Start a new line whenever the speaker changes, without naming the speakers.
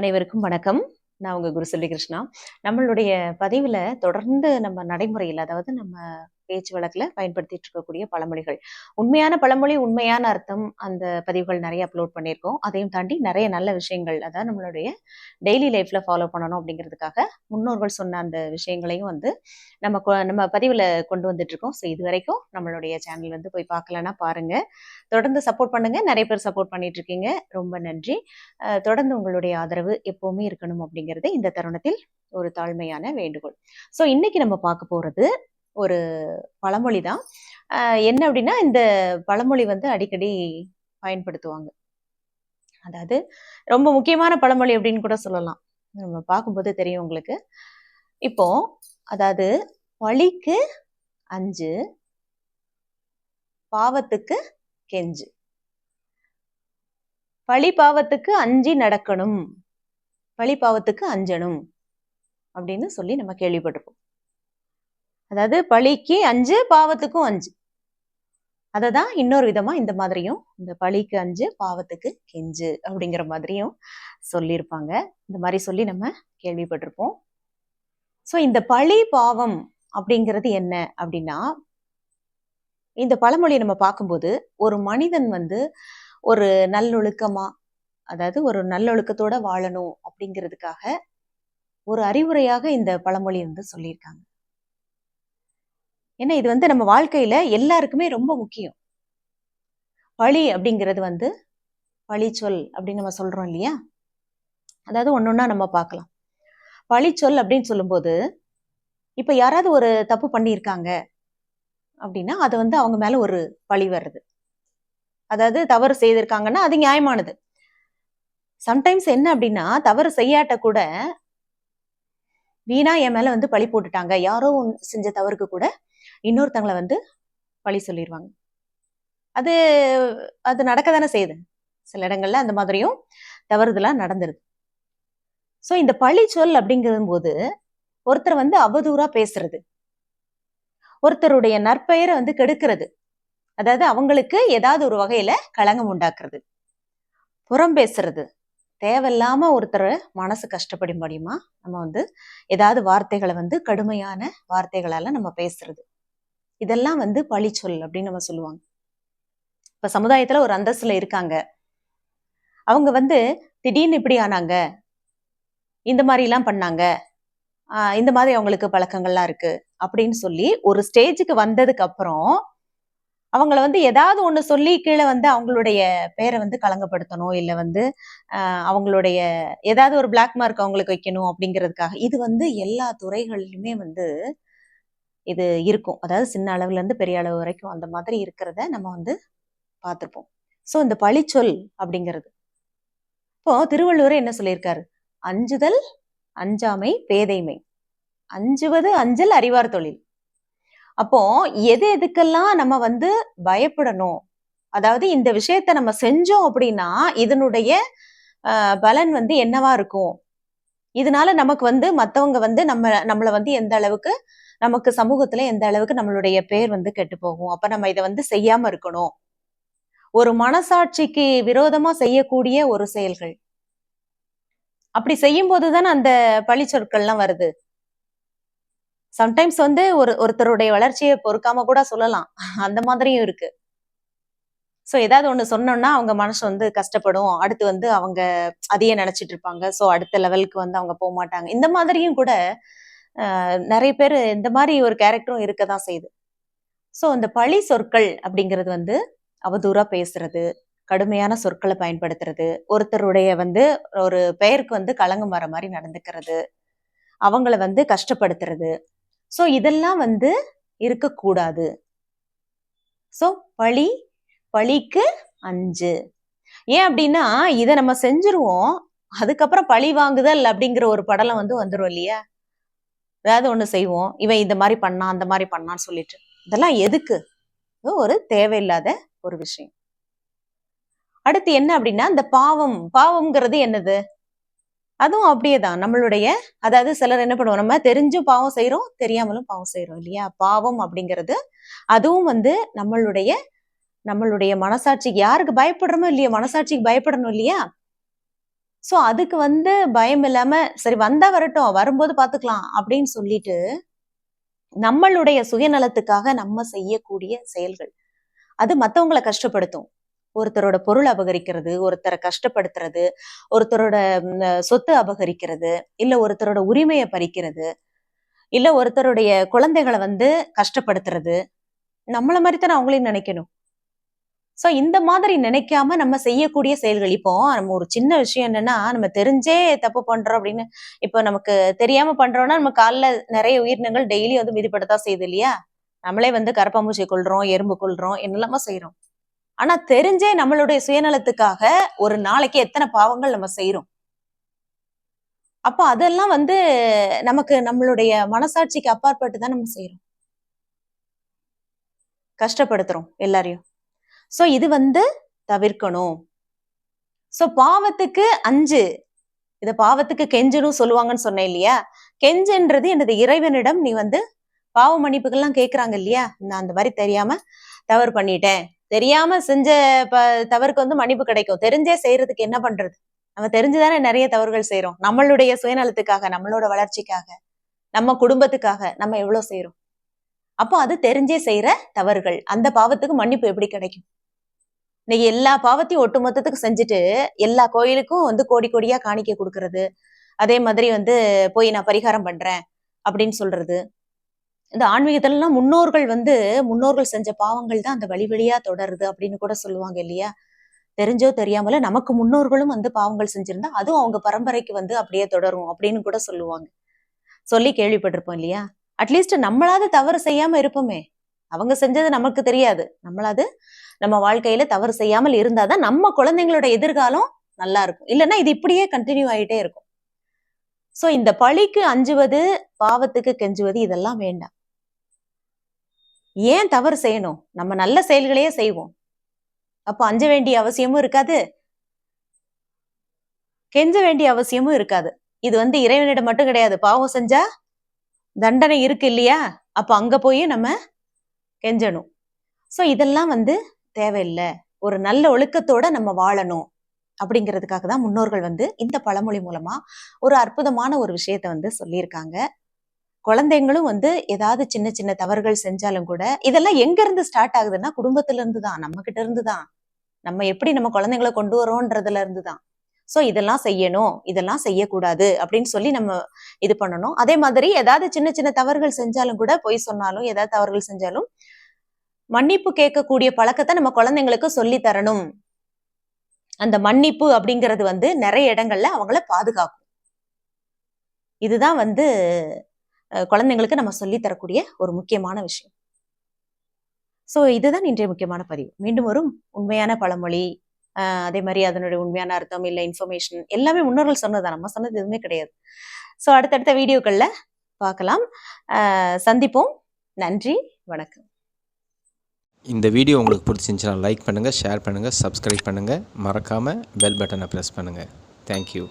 அனைவருக்கும் வணக்கம் நான் உங்க குரு செல்வி கிருஷ்ணா நம்மளுடைய பதிவுல தொடர்ந்து நம்ம நடைமுறையில் அதாவது நம்ம பேச்சு வழக்கில் பயன்படுத்திட்டு இருக்கக்கூடிய பழமொழிகள் உண்மையான பழமொழி உண்மையான அர்த்தம் அந்த பதிவுகள் நிறைய அப்லோட் பண்ணியிருக்கோம் அதையும் தாண்டி நிறைய நல்ல விஷயங்கள் அதாவது நம்மளுடைய டெய்லி லைஃப்பில் ஃபாலோ பண்ணணும் அப்படிங்கிறதுக்காக முன்னோர்கள் சொன்ன அந்த விஷயங்களையும் வந்து நம்ம நம்ம பதிவில் கொண்டு வந்துட்டு இருக்கோம் ஸோ இது வரைக்கும் நம்மளுடைய சேனல் வந்து போய் பார்க்கலன்னா பாருங்கள் தொடர்ந்து சப்போர்ட் பண்ணுங்கள் நிறைய பேர் சப்போர்ட் பண்ணிட்டு இருக்கீங்க ரொம்ப நன்றி தொடர்ந்து உங்களுடைய ஆதரவு எப்போவுமே இருக்கணும் அப்படிங்கிறது இந்த தருணத்தில் ஒரு தாழ்மையான வேண்டுகோள் ஸோ இன்னைக்கு நம்ம பார்க்க போகிறது ஒரு பழமொழி தான் என்ன அப்படின்னா இந்த பழமொழி வந்து அடிக்கடி பயன்படுத்துவாங்க அதாவது ரொம்ப முக்கியமான பழமொழி அப்படின்னு கூட சொல்லலாம் நம்ம பார்க்கும்போது தெரியும் உங்களுக்கு இப்போ அதாவது பழிக்கு அஞ்சு பாவத்துக்கு கெஞ்சு பழி பாவத்துக்கு அஞ்சு நடக்கணும் பழி பாவத்துக்கு அஞ்சணும் அப்படின்னு சொல்லி நம்ம கேள்விப்பட்டிருப்போம் அதாவது பழிக்கு அஞ்சு பாவத்துக்கும் அஞ்சு அதை தான் இன்னொரு விதமா இந்த மாதிரியும் இந்த பழிக்கு அஞ்சு பாவத்துக்கு கெஞ்சு அப்படிங்கிற மாதிரியும் சொல்லியிருப்பாங்க இந்த மாதிரி சொல்லி நம்ம கேள்விப்பட்டிருப்போம் ஸோ இந்த பழி பாவம் அப்படிங்கிறது என்ன அப்படின்னா இந்த பழமொழியை நம்ம பார்க்கும்போது ஒரு மனிதன் வந்து ஒரு நல்லொழுக்கமா அதாவது ஒரு நல்லொழுக்கத்தோட வாழணும் அப்படிங்கிறதுக்காக ஒரு அறிவுரையாக இந்த பழமொழி வந்து சொல்லியிருக்காங்க ஏன்னா இது வந்து நம்ம வாழ்க்கையில எல்லாருக்குமே ரொம்ப முக்கியம் வழி அப்படிங்கிறது வந்து வழிச்சொல் அப்படின்னு நம்ம சொல்றோம் இல்லையா அதாவது ஒன்னொன்னா நம்ம பார்க்கலாம் வழிச்சொல் அப்படின்னு சொல்லும்போது இப்ப யாராவது ஒரு தப்பு பண்ணியிருக்காங்க அப்படின்னா அது வந்து அவங்க மேல ஒரு பழி வருது அதாவது தவறு செய்திருக்காங்கன்னா அது நியாயமானது சம்டைம்ஸ் என்ன அப்படின்னா தவறு செய்யாட்ட கூட வீணா என் மேல வந்து பழி போட்டுட்டாங்க யாரோ செஞ்ச தவறுக்கு கூட இன்னொருத்தங்களை வந்து பழி சொல்லிடுவாங்க அது அது நடக்க தானே செய்யுது சில இடங்கள்ல அந்த மாதிரியும் தவறுதலாக நடந்துருது ஸோ இந்த பழி சொல் அப்படிங்கிறது போது ஒருத்தர் வந்து அவதூறா பேசுறது ஒருத்தருடைய நற்பெயரை வந்து கெடுக்கிறது அதாவது அவங்களுக்கு ஏதாவது ஒரு வகையில களங்கம் உண்டாக்குறது புறம் பேசுறது தேவையில்லாம ஒருத்தர் மனசு கஷ்டப்படும் முடியுமா நம்ம வந்து ஏதாவது வார்த்தைகளை வந்து கடுமையான வார்த்தைகளால நம்ம பேசுறது இதெல்லாம் வந்து பழிச்சொல் அப்படின்னு நம்ம சொல்லுவாங்க இப்ப சமுதாயத்துல ஒரு அந்தஸ்துல இருக்காங்க அவங்க வந்து திடீர்னு இப்படி ஆனாங்க இந்த மாதிரி எல்லாம் பண்ணாங்க இந்த மாதிரி அவங்களுக்கு பழக்கங்கள்லாம் இருக்கு அப்படின்னு சொல்லி ஒரு ஸ்டேஜுக்கு வந்ததுக்கு அப்புறம் அவங்கள வந்து ஏதாவது ஒண்ணு சொல்லி கீழே வந்து அவங்களுடைய பேரை வந்து கலங்கப்படுத்தணும் இல்லை வந்து அவங்களுடைய ஏதாவது ஒரு பிளாக் மார்க் அவங்களுக்கு வைக்கணும் அப்படிங்கிறதுக்காக இது வந்து எல்லா துறைகளிலுமே வந்து இது இருக்கும் அதாவது சின்ன அளவுலேருந்து பெரிய அளவு வரைக்கும் அந்த மாதிரி இருக்கிறத நம்ம வந்து பார்த்துருப்போம் ஸோ இந்த பழிச்சொல் அப்படிங்கிறது இப்போ திருவள்ளுவர் என்ன சொல்லியிருக்காரு அஞ்சுதல் அஞ்சாமை பேதைமை அஞ்சுவது அஞ்சல் அறிவார் தொழில் அப்போ எது எதுக்கெல்லாம் நம்ம வந்து பயப்படணும் அதாவது இந்த விஷயத்த நம்ம செஞ்சோம் அப்படின்னா இதனுடைய பலன் வந்து என்னவா இருக்கும் இதனால நமக்கு வந்து மற்றவங்க வந்து நம்ம நம்மளை வந்து எந்த அளவுக்கு நமக்கு சமூகத்துல எந்த அளவுக்கு நம்மளுடைய பேர் வந்து கெட்டு போகும் அப்ப நம்ம இதை வந்து செய்யாம இருக்கணும் ஒரு மனசாட்சிக்கு விரோதமா செய்யக்கூடிய ஒரு செயல்கள் அப்படி செய்யும் போதுதான் அந்த பழி சொற்கள்லாம் வருது சம்டைம்ஸ் வந்து ஒரு ஒருத்தருடைய வளர்ச்சியை பொறுக்காம கூட சொல்லலாம் அந்த மாதிரியும் இருக்கு ஸோ ஏதாவது ஒன்று சொன்னோம்னா அவங்க மனசு வந்து கஷ்டப்படும் அடுத்து வந்து அவங்க அதையே நினைச்சிட்டு இருப்பாங்க ஸோ அடுத்த லெவலுக்கு வந்து அவங்க போக மாட்டாங்க இந்த மாதிரியும் கூட நிறைய பேர் இந்த மாதிரி ஒரு கேரக்டரும் இருக்க தான் செய்யுது ஸோ அந்த பழி சொற்கள் அப்படிங்கிறது வந்து அவதூறாக பேசுறது கடுமையான சொற்களை பயன்படுத்துறது ஒருத்தருடைய வந்து ஒரு பெயருக்கு வந்து கலங்கம் வர மாதிரி நடந்துக்கிறது அவங்கள வந்து கஷ்டப்படுத்துறது ஸோ இதெல்லாம் வந்து இருக்கக்கூடாது ஸோ பழி பழிக்கு அஞ்சு ஏன் அப்படின்னா இதை நம்ம செஞ்சிருவோம் அதுக்கப்புறம் பழி வாங்குதல் அப்படிங்கிற ஒரு படலம் வந்து வந்துடும் இல்லையா ஏதாவது ஒன்று செய்வோம் இவன் இந்த மாதிரி பண்ணான் அந்த மாதிரி பண்ணான்னு சொல்லிட்டு இதெல்லாம் எதுக்கு ஒரு தேவையில்லாத ஒரு விஷயம் அடுத்து என்ன அப்படின்னா இந்த பாவம் பாவம்ங்கிறது என்னது அதுவும் அப்படியே தான் நம்மளுடைய அதாவது சிலர் என்ன பண்ணுவோம் நம்ம தெரிஞ்சும் பாவம் செய்கிறோம் தெரியாமலும் பாவம் செய்கிறோம் இல்லையா பாவம் அப்படிங்கிறது அதுவும் வந்து நம்மளுடைய நம்மளுடைய மனசாட்சிக்கு யாருக்கு பயப்படுறோமோ இல்லையா மனசாட்சிக்கு பயப்படணும் இல்லையா ஸோ அதுக்கு வந்து பயம் இல்லாம சரி வந்தா வரட்டும் வரும்போது பார்த்துக்கலாம் அப்படின்னு சொல்லிட்டு நம்மளுடைய சுயநலத்துக்காக நம்ம செய்யக்கூடிய செயல்கள் அது மற்றவங்களை கஷ்டப்படுத்தும் ஒருத்தரோட பொருள் அபகரிக்கிறது ஒருத்தரை கஷ்டப்படுத்துறது ஒருத்தரோட சொத்து அபகரிக்கிறது இல்லை ஒருத்தரோட உரிமையை பறிக்கிறது இல்லை ஒருத்தருடைய குழந்தைகளை வந்து கஷ்டப்படுத்துறது நம்மளை மாதிரி தானே அவங்களையும் நினைக்கணும் ஸோ இந்த மாதிரி நினைக்காம நம்ம செய்யக்கூடிய செயல்கள் இப்போ நம்ம ஒரு சின்ன விஷயம் என்னன்னா நம்ம தெரிஞ்சே தப்பு பண்றோம் அப்படின்னு இப்போ நமக்கு தெரியாம பண்றோம்னா நம்ம காலில் நிறைய உயிரினங்கள் டெய்லி வந்து மிதிப்படத்தான் செய்யுது இல்லையா நம்மளே வந்து கரப்பாம்பூச்சி கொள்றோம் எறும்பு கொள்றோம் என்னெல்லாமா செய்யறோம் ஆனா தெரிஞ்சே நம்மளுடைய சுயநலத்துக்காக ஒரு நாளைக்கு எத்தனை பாவங்கள் நம்ம செய்யறோம் அப்போ அதெல்லாம் வந்து நமக்கு நம்மளுடைய மனசாட்சிக்கு அப்பாற்பட்டு தான் நம்ம செய்யறோம் கஷ்டப்படுத்துறோம் எல்லாரையும் சோ இது வந்து தவிர்க்கணும் சோ பாவத்துக்கு அஞ்சு இத பாவத்துக்கு கெஞ்சணும் சொல்லுவாங்கன்னு சொன்னேன் இல்லையா கெஞ்சன்றது என்னது இறைவனிடம் நீ வந்து பாவ மன்னிப்புகள்லாம் கேக்குறாங்க இல்லையா நான் அந்த மாதிரி தெரியாம தவறு பண்ணிட்டேன் தெரியாம செஞ்ச ப தவறுக்கு வந்து மன்னிப்பு கிடைக்கும் தெரிஞ்சே செய்யறதுக்கு என்ன பண்றது நம்ம தெரிஞ்சுதானே நிறைய தவறுகள் செய்யறோம் நம்மளுடைய சுயநலத்துக்காக நம்மளோட வளர்ச்சிக்காக நம்ம குடும்பத்துக்காக நம்ம எவ்வளவு செய்யறோம் அப்போ அது தெரிஞ்சே செய்யற தவறுகள் அந்த பாவத்துக்கு மன்னிப்பு எப்படி கிடைக்கும் இன்னைக்கு எல்லா பாவத்தையும் ஒட்டுமொத்தத்துக்கு செஞ்சுட்டு எல்லா கோயிலுக்கும் வந்து கோடி கோடியா காணிக்க கொடுக்கறது அதே மாதிரி வந்து போய் நான் பரிகாரம் பண்றேன் அப்படின்னு சொல்றது இந்த ஆன்மீகத்திலலாம் முன்னோர்கள் வந்து முன்னோர்கள் செஞ்ச பாவங்கள் தான் அந்த வழி வழியா தொடருது அப்படின்னு கூட சொல்லுவாங்க இல்லையா தெரிஞ்சோ தெரியாமல நமக்கு முன்னோர்களும் வந்து பாவங்கள் செஞ்சிருந்தா அதுவும் அவங்க பரம்பரைக்கு வந்து அப்படியே தொடரும் அப்படின்னு கூட சொல்லுவாங்க சொல்லி கேள்விப்பட்டிருப்போம் இல்லையா அட்லீஸ்ட் நம்மளாவது தவறு செய்யாம இருப்போமே அவங்க செஞ்சது நமக்கு தெரியாது நம்மளாவது நம்ம வாழ்க்கையில தவறு செய்யாமல் இருந்தாதான் நம்ம குழந்தைங்களோட எதிர்காலம் நல்லா இருக்கும் இல்லைன்னா இது இப்படியே கண்டினியூ ஆகிட்டே இருக்கும் சோ இந்த பழிக்கு அஞ்சுவது பாவத்துக்கு கெஞ்சுவது இதெல்லாம் வேண்டாம் ஏன் தவறு செய்யணும் நம்ம நல்ல செயல்களையே செய்வோம் அப்போ அஞ்ச வேண்டிய அவசியமும் இருக்காது கெஞ்ச வேண்டிய அவசியமும் இருக்காது இது வந்து இறைவனிடம் மட்டும் கிடையாது பாவம் செஞ்சா தண்டனை இருக்கு இல்லையா அப்போ அங்கே போய் நம்ம கெஞ்சணும் ஸோ இதெல்லாம் வந்து தேவையில்லை ஒரு நல்ல ஒழுக்கத்தோட நம்ம வாழணும் அப்படிங்கிறதுக்காக தான் முன்னோர்கள் வந்து இந்த பழமொழி மூலமா ஒரு அற்புதமான ஒரு விஷயத்த வந்து சொல்லியிருக்காங்க குழந்தைங்களும் வந்து ஏதாவது சின்ன சின்ன தவறுகள் செஞ்சாலும் கூட இதெல்லாம் எங்க இருந்து ஸ்டார்ட் ஆகுதுன்னா குடும்பத்துல இருந்து தான் நம்ம கிட்ட இருந்து தான் நம்ம எப்படி நம்ம குழந்தைங்களை கொண்டு வரோன்றதுல இருந்து தான் ஸோ இதெல்லாம் செய்யணும் இதெல்லாம் செய்யக்கூடாது அப்படின்னு சொல்லி நம்ம இது பண்ணணும் அதே மாதிரி ஏதாவது சின்ன சின்ன தவறுகள் செஞ்சாலும் கூட போய் சொன்னாலும் ஏதாவது தவறுகள் செஞ்சாலும் மன்னிப்பு கேட்கக்கூடிய பழக்கத்தை நம்ம குழந்தைங்களுக்கு சொல்லி தரணும் அந்த மன்னிப்பு அப்படிங்கிறது வந்து நிறைய இடங்கள்ல அவங்கள பாதுகாக்கும் இதுதான் வந்து குழந்தைங்களுக்கு நம்ம சொல்லி தரக்கூடிய ஒரு முக்கியமான விஷயம் சோ இதுதான் இன்றைய முக்கியமான பதிவு மீண்டும் வரும் உண்மையான பழமொழி அதே மாதிரி அதனுடைய உண்மையான அர்த்தம் இல்லை இன்ஃபர்மேஷன் எல்லாமே முன்னோர்கள் சொன்னதான் நம்ம சொன்னது எதுவுமே கிடையாது ஸோ அடுத்தடுத்த வீடியோக்களில் பார்க்கலாம் சந்திப்போம் நன்றி வணக்கம் இந்த வீடியோ உங்களுக்கு பிடிச்சிருந்துச்சுன்னா லைக் பண்ணுங்கள் ஷேர் பண்ணுங்கள் சப்ஸ்கிரைப் பண்ணுங்கள் மறக்காமல் பெல் பட்டனை ப்ரெஸ் பண்ணுங்கள் தேங்க்யூ